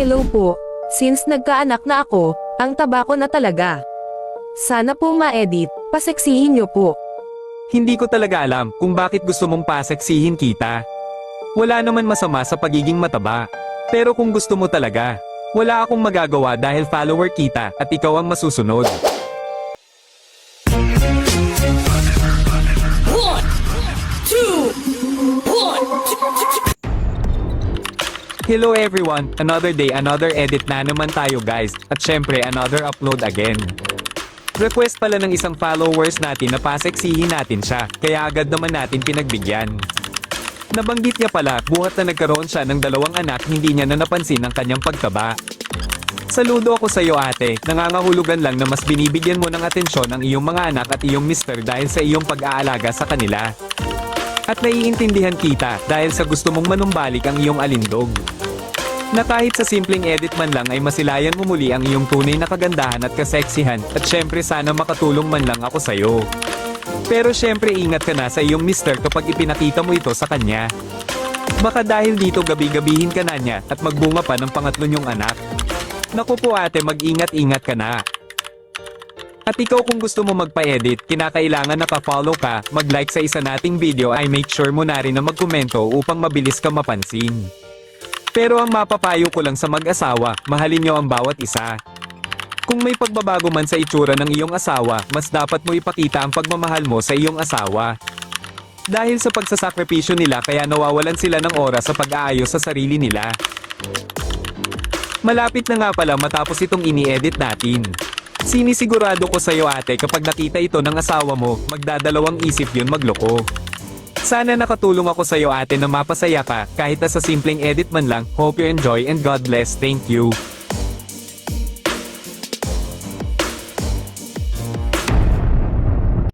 Hello po. Since nagkaanak na ako, ang taba ko na talaga. Sana po ma-edit, paseksihin niyo po. Hindi ko talaga alam kung bakit gusto mong paseksihin kita. Wala naman masama sa pagiging mataba. Pero kung gusto mo talaga, wala akong magagawa dahil follower kita at ikaw ang masusunod. Hello everyone! Another day, another edit na naman tayo guys. At syempre, another upload again. Request pala ng isang followers natin na paseksihin natin siya, kaya agad naman natin pinagbigyan. Nabanggit niya pala, buhat na nagkaroon siya ng dalawang anak, hindi niya na napansin ang kanyang pagtaba. Saludo ako sa iyo ate, nangangahulugan lang na mas binibigyan mo ng atensyon ang iyong mga anak at iyong mister dahil sa iyong pag-aalaga sa kanila. At naiintindihan kita dahil sa gusto mong manumbalik ang iyong alindog. Na kahit sa simpleng edit man lang ay masilayan mo muli ang iyong tunay na kagandahan at kaseksihan at syempre sana makatulong man lang ako sa'yo. Pero syempre ingat ka na sa iyong mister kapag ipinakita mo ito sa kanya. Baka dahil dito gabi-gabihin ka na niya at magbunga pa ng pangatlo niyong anak. Naku po ate mag-ingat-ingat ka na. At ikaw kung gusto mo magpa-edit, kinakailangan naka-follow ka, mag-like sa isa nating video ay make sure mo na rin na magkomento upang mabilis ka mapansin. Pero ang mapapayo ko lang sa mag-asawa, mahalin niyo ang bawat isa. Kung may pagbabago man sa itsura ng iyong asawa, mas dapat mo ipakita ang pagmamahal mo sa iyong asawa. Dahil sa pagsasakripisyo nila kaya nawawalan sila ng oras sa pag-aayos sa sarili nila. Malapit na nga pala matapos itong ini-edit natin. Sinisigurado ko sa'yo ate kapag nakita ito ng asawa mo, magdadalawang isip yun magloko. Sana nakatulong ako sa'yo ate na mapasaya ka kahit na sa simpleng edit man lang. Hope you enjoy and God bless. Thank you.